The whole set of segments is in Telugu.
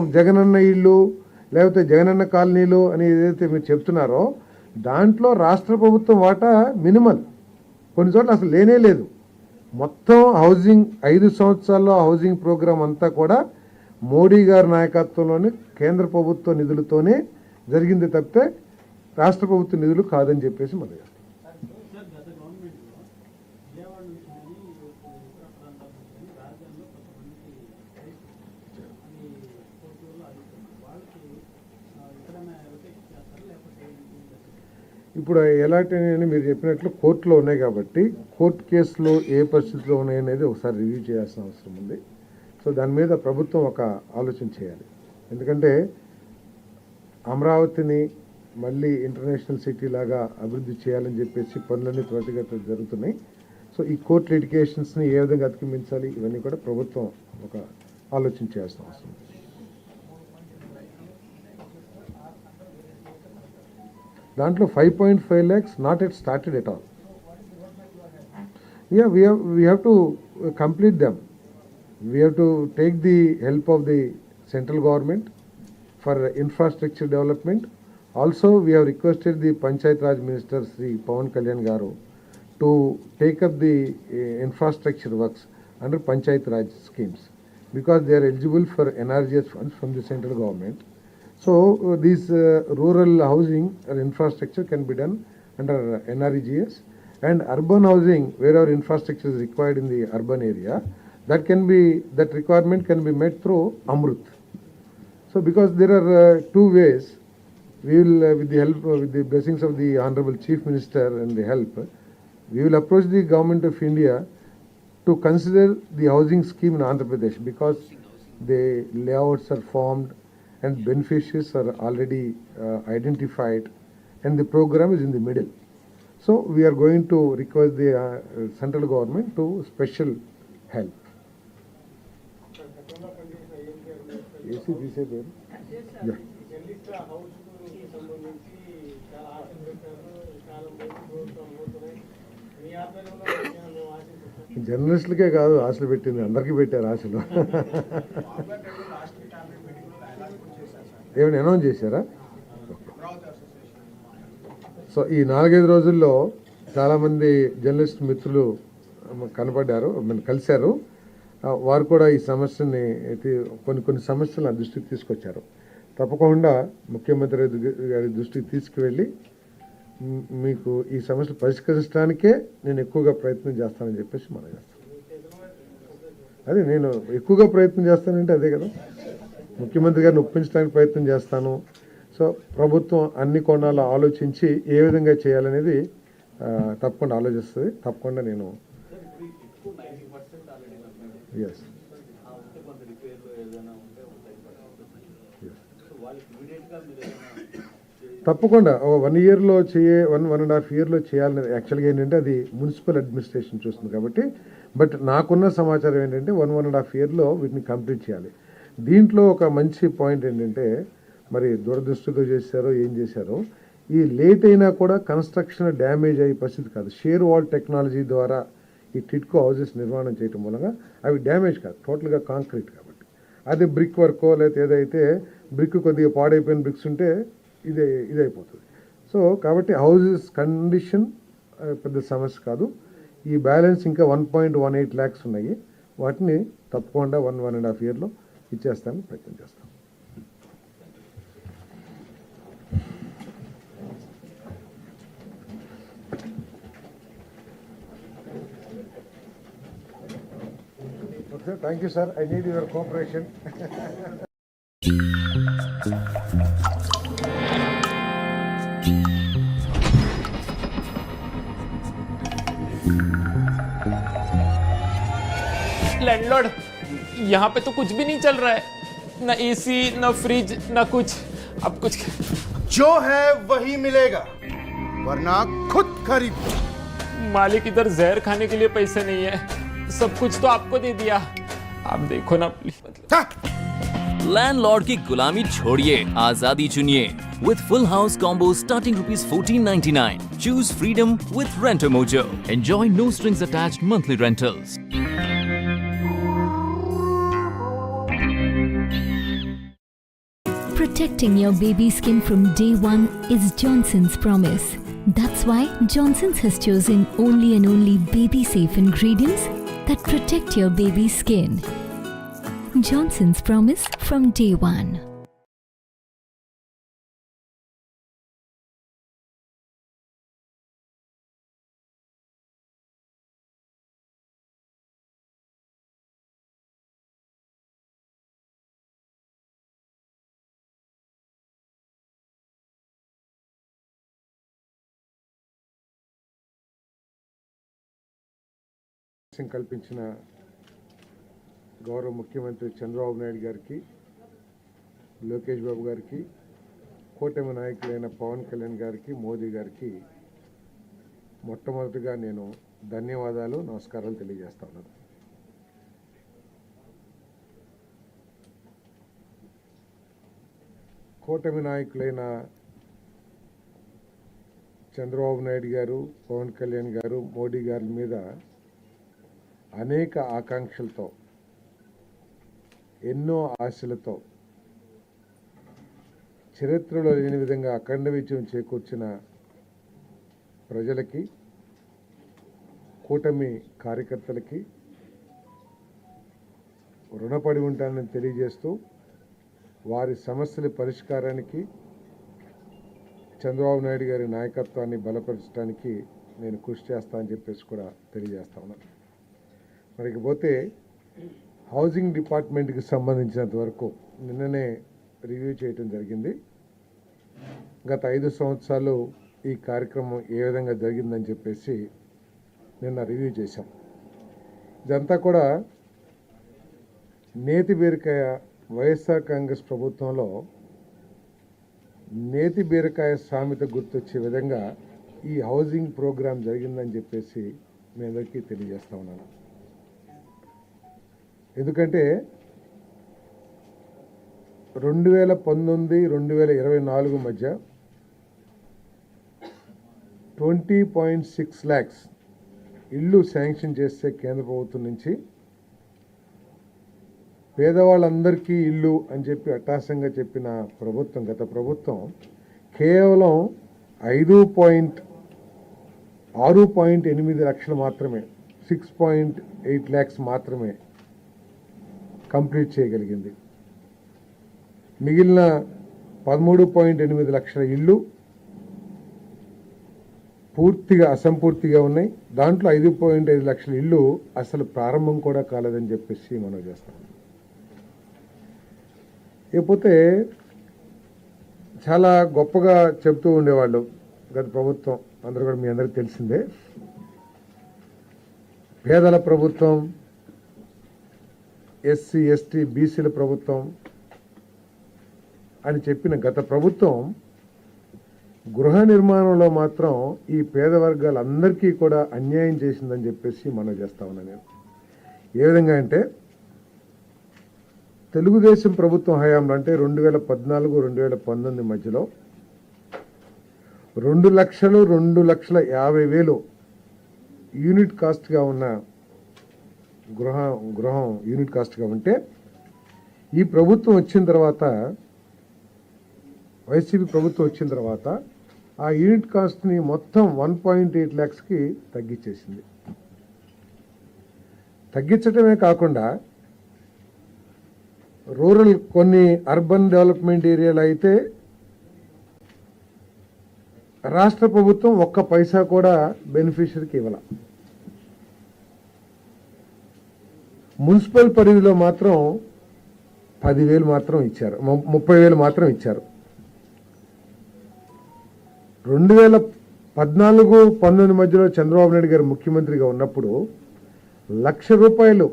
జగనన్న ఇళ్ళు లేకపోతే జగనన్న కాలనీలు అని ఏదైతే మీరు చెప్తున్నారో దాంట్లో రాష్ట్ర ప్రభుత్వం వాటా మినిమల్. కొన్ని చోట్ల అసలు లేనే లేదు. మొత్తం హౌసింగ్ ఐదు సంవత్సరాల్లో హౌసింగ్ ప్రోగ్రాం అంతా కూడా మోడీ గారి నాయకత్వంలోని కేంద్ర ప్రభుత్వ నిధులతోనే జరిగింది తప్పితే రాష్ట్ర ప్రభుత్వ నిధులు కాదని చెప్పేసి మనం ఇప్పుడు ఎలాంటి అని మీరు చెప్పినట్లు కోర్టులో ఉన్నాయి కాబట్టి కోర్టు కేసులో ఏ పరిస్థితిలో ఉన్నాయి అనేది ఒకసారి రివ్యూ చేయాల్సిన అవసరం ఉంది. సో దాని మీద ప్రభుత్వం ఒక ఆలోచన చేయాలి. ఎందుకంటే అమరావతిని మళ్ళీ ఇంటర్నేషనల్ సిటీ లాగా అభివృద్ధి చేయాలని చెప్పేసి పనులన్నీ త్వరితగతిన జరుగుతున్నాయి. సో ఈ కోర్టు ఎడ్యుకేషన్స్ని ఏ విధంగా అధిగమించాలి ఇవన్నీ కూడా ప్రభుత్వం ఒక ఆలోచన చేయాల్సిన అవసరం దాంట్లో five point five lakhs not yet started at all yeah we have we have to complete them we have to take the help of the central government for infrastructure development also we have requested the Panchayat Raj minister Shri Pavan Kalyan garu to take up the infrastructure works under Panchayat Raj schemes because they are eligible for NRGS funds from the central government. So uh, these uh, rural housing or infrastructure can be done under NREGS and urban housing wherever infrastructure is required in the urban area that can be that requirement can be met through Amrut. So because there are uh, two ways, we will with the help with the blessings of the honorable chief minister and the help, we will approach the government of India to consider the housing scheme in Andhra Pradesh because the layouts are formed and beneficiaries are already uh, identified and the program is in the middle. So we are going to request the uh, central government to special help. AC తీసేది Yeah. జర్నలిస్ట్ హౌస్ కి సంబంధించి చాలా ఆశలు పెట్టారు చాలా మంది ప్రభుత్వం పోతున్నాయి మీ ఆధ్వర్యంలో మేము ఆశిస్తున్నాం జర్నలిస్టులకే కాదు ఆశలు పెట్టింది అందరికీ పెట్టారు ఆశలు ఏమైనా అనౌన్స్ చేశారా? సో ఈ నాలుగైదు రోజుల్లో చాలామంది జర్నలిస్ట్ మిత్రులు కనపడ్డారు మన కలిశారు. వారు కూడా ఈ సమస్యని అయితే కొన్ని కొన్ని సమస్యలు దృష్టికి తీసుకొచ్చారు. తప్పకుండా ముఖ్యమంత్రి గారి దృష్టికి తీసుకువెళ్ళి మీకు ఈ సమస్యలు పరిష్కరించడానికే నేను ఎక్కువగా ప్రయత్నం చేస్తానని చెప్పేసి మనం చేస్తాను అదే నేను ఎక్కువగా ప్రయత్నం చేస్తానంటే అదే కదా? ముఖ్యమంత్రి గారిని ఒప్పించడానికి ప్రయత్నం చేస్తాను. సో ప్రభుత్వం అన్ని కోణాలు ఆలోచించి ఏ విధంగా చేయాలనేది తప్పకుండా ఆలోచిస్తుంది. తప్పకుండా నేను ఎస్ తప్పకుండా. ఒక వన్ ఇయర్లో చేయే వన్ వన్ అండ్ హాఫ్ ఇయర్లో చేయాలని యాక్చువల్గా ఏంటంటే అది మున్సిపల్ అడ్మినిస్ట్రేషన్ చూస్తుంది కాబట్టి. బట్ నాకున్న సమాచారం ఏంటంటే వన్ వన్ అండ్ హాఫ్ ఇయర్లో వీటిని కంప్లీట్ చేయాలి. దీంట్లో ఒక మంచి పాయింట్ ఏంటంటే మరి దురదృష్టితో చేశారో ఏం చేశారో ఈ లేట్ అయినా కూడా కన్స్ట్రక్షన్ డ్యామేజ్ అయ్యే పరిస్థితి కాదు. షేర్ వాల్ టెక్నాలజీ ద్వారా ఈ టిట్కో హౌజెస్ నిర్మాణం చేయటం మూలంగా అవి డ్యామేజ్ కాదు టోటల్గా కాంక్రీట్ కాబట్టి. అదే బ్రిక్ వర్కో లేకపోతే ఏదైతే బ్రిక్ కొద్దిగా పాడైపోయిన బ్రిక్స్ ఉంటే ఇదే ఇదైపోతుంది. సో కాబట్టి హౌసెస్ కండిషన్ పెద్ద సమస్య కాదు. ఈ బ్యాలెన్స్ ఇంకా one point one eight lakhs ఉన్నాయి. వాటిని తప్పకుండా వన్ వన్ అండ్ హాఫ్ ఇయర్లో ఇచ్చేస్తాను ప్రయత్నం చేస్తాం okay thank you sir I need your cooperation यहाँ पे तो कुछ भी नहीं चल रहा है। न एसी न फ्रिज न कुछ। अब कुछ जो है वही मिलेगा वरना खुद खरीद मालिक इधर जहर खाने के लिए पैसे नहीं है। सब कुछ तो आपको दे दिया। आप देखो ना प्लीज़ मतलब लैंडलॉर्ड की गुलामी छोड़िए आज़ादी चुनिए। With full house combo starting rupees 1499 choose freedom with renter mojo enjoy no strings attached monthly rentals Protecting your baby's skin from day one is Johnson's promise. That's why Johnson's has chosen only and only baby safe ingredients that protect your baby's skin. Johnson's promise from day one. కల్పించిన గౌరవ ముఖ్యమంత్రి చంద్రబాబు నాయుడు గారికి లోకేష్ బాబు గారికి కూటమి నాయకులైన పవన్ కళ్యాణ్ గారికి మోదీ గారికి మొట్టమొదటిగా నేను ధన్యవాదాలు నమస్కారాలు తెలియజేస్తా ఉన్నాను. కూటమి నాయకులైన చంద్రబాబు నాయుడు గారు పవన్ కళ్యాణ్ గారు మోడీ గారి మీద అనేక ఆకాంక్షలతో ఎన్నో ఆశలతో చరిత్రలో లేని విధంగా అఖండ విజయం చేకూర్చిన ప్రజలకి కూటమి కార్యకర్తలకి రుణపడి ఉంటానని తెలియజేస్తూ వారి సమస్యల పరిష్కారానికి చంద్రబాబు నాయుడు గారి నాయకత్వాన్ని బలపరచడానికి నేను కృషి చేస్తానని చెప్పేసి కూడా తెలియజేస్తా ఉన్నాను. మరి పోతే హౌసింగ్ డిపార్ట్మెంట్కి సంబంధించినంత వరకు నిన్ననే రివ్యూ చేయటం జరిగింది. గత ఐదు సంవత్సరాలు ఈ కార్యక్రమం ఏ విధంగా జరిగిందని చెప్పేసి నిన్న రివ్యూ చేశాం. ఇదంతా కూడా నేతి బీరకాయ వైఎస్ఆర్ కాంగ్రెస్ ప్రభుత్వంలో నేతి బీరకాయ సామెత గుర్తొచ్చే విధంగా ఈ హౌసింగ్ ప్రోగ్రాం జరిగిందని చెప్పేసి మీ అందరికీ తెలియజేస్తా ఉన్నాను. ఎందుకంటే రెండు వేల పంతొమ్మిది రెండు వేల ఇరవై నాలుగు మధ్య ట్వంటీ పాయింట్ సిక్స్ ల్యాక్స్ ఇల్లు శాంక్షన్ చేస్తే కేంద్ర ప్రభుత్వం నుంచి పేదవాళ్ళందరికీ ఇల్లు అని చెప్పి అట్టాసంగా చెప్పిన ప్రభుత్వం గత ప్రభుత్వం కేవలం ఐదు పాయింట్ ఆరు పాయింట్ ఎనిమిది లక్షలు మాత్రమే సిక్స్ పాయింట్ ఎయిట్ ల్యాక్స్ మాత్రమే కంప్లీట్ చేయగలిగింది. మిగిలిన పదమూడు పాయింట్ ఎనిమిది లక్షల ఇల్లు పూర్తిగా అసంపూర్తిగా ఉన్నాయి. దాంట్లో ఐదు పాయింట్ ఐదు లక్షల ఇల్లు అసలు ప్రారంభం కూడా కాలేదని చెప్పేసి మనం చేస్తాం. ఇకపోతే చాలా గొప్పగా చెప్తూ ఉండేవాళ్ళు గత ప్రభుత్వం. అందరూ కూడా మీ అందరికీ తెలిసిందే. పేదల ప్రభుత్వం ఎస్సీ ఎస్టీ బీసీల ప్రభుత్వం అని చెప్పిన గత ప్రభుత్వం గృహ నిర్మాణంలో మాత్రం ఈ పేద వర్గాలందరికీ కూడా అన్యాయం చేసిందని చెప్పేసి మనం చేస్తా ఉన్నా నేను. ఏ విధంగా అంటే తెలుగుదేశం ప్రభుత్వం హయాంలో అంటే రెండు వేల పద్నాలుగు రెండు వేల పంతొమ్మిది మధ్యలో రెండు లక్షలు రెండు లక్షల యాభై వేలు యూనిట్ కాస్ట్గా ఉన్న గృహ గృహం యూనిట్ కాస్ట్గా ఉంటే ఈ ప్రభుత్వం వచ్చిన తర్వాత వైసీపీ ప్రభుత్వం వచ్చిన తర్వాత ఆ యూనిట్ కాస్ట్ని మొత్తం వన్ పాయింట్ ఎయిట్ ల్యాక్స్కి తగ్గించేసింది. తగ్గించడమే కాకుండా రూరల్ కొన్ని అర్బన్ డెవలప్మెంట్ ఏరియాలు అయితే రాష్ట్ర ప్రభుత్వం ఒక్క పైసా కూడా బెనిఫిషరీకి ఇవ్వాలి. మున్సిపల్ పరిధిలో మాత్రం పదివేలు మాత్రం ఇచ్చారు. ముప్పై వేలు మాత్రం ఇచ్చారు. రెండు వేల పద్నాలుగు పంతొమ్మిది మధ్యలో చంద్రబాబు నాయుడు గారు ముఖ్యమంత్రిగా ఉన్నప్పుడు లక్ష రూపాయలు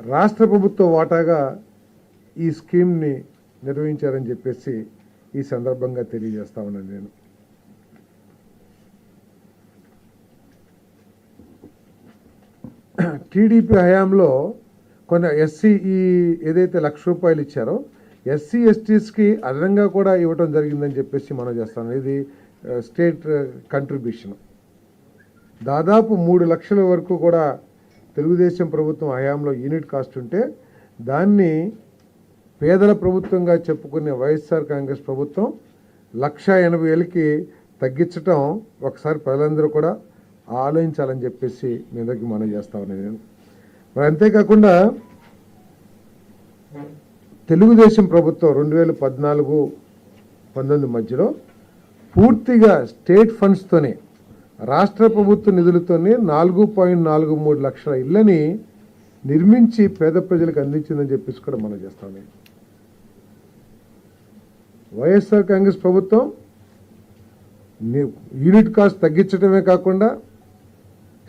రాష్ట్ర ప్రభుత్వ వాటాగా ఈ స్కీమ్ని నిర్వహించారని చెప్పేసి ఈ సందర్భంగా తెలియజేస్తా ఉన్నాను నేను. టీడీపీ హయాంలో కొన్ని ఎస్సీ ఈ ఏదైతే లక్ష రూపాయలు ఇచ్చారో ఎస్సీ ఎస్టీస్కి అదనంగా కూడా ఇవ్వటం జరిగిందని చెప్పేసి మనం చేస్తాం ఇది స్టేట్ కంట్రిబ్యూషన్ దాదాపు మూడు లక్షల వరకు కూడా తెలుగుదేశం ప్రభుత్వం హయాంలో యూనిట్ కాస్ట్ ఉంటే దాన్ని పేదల ప్రభుత్వంగా చెప్పుకునే వైఎస్ఆర్ కాంగ్రెస్ ప్రభుత్వం లక్ష ఎనభై వేలకి తగ్గించటం ఒకసారి ప్రజలందరూ కూడా ఆలోచించాలని చెప్పేసి మీ మనం చేస్తా ఉన్నాను నేను. మరి అంతేకాకుండా తెలుగుదేశం ప్రభుత్వం రెండు వేల పద్నాలుగు పంతొమ్మిది మధ్యలో పూర్తిగా స్టేట్ ఫండ్స్తోనే రాష్ట్ర ప్రభుత్వ నిధులతోనే నాలుగు పాయింట్ నాలుగు మూడు లక్షల ఇళ్ళని నిర్మించి పేద ప్రజలకు అందించిందని చెప్పేసి కూడా మనం చేస్తాం నేను వైఎస్ఆర్ కాంగ్రెస్ ప్రభుత్వం యూనిట్ కాస్ట్ తగ్గించడమే కాకుండా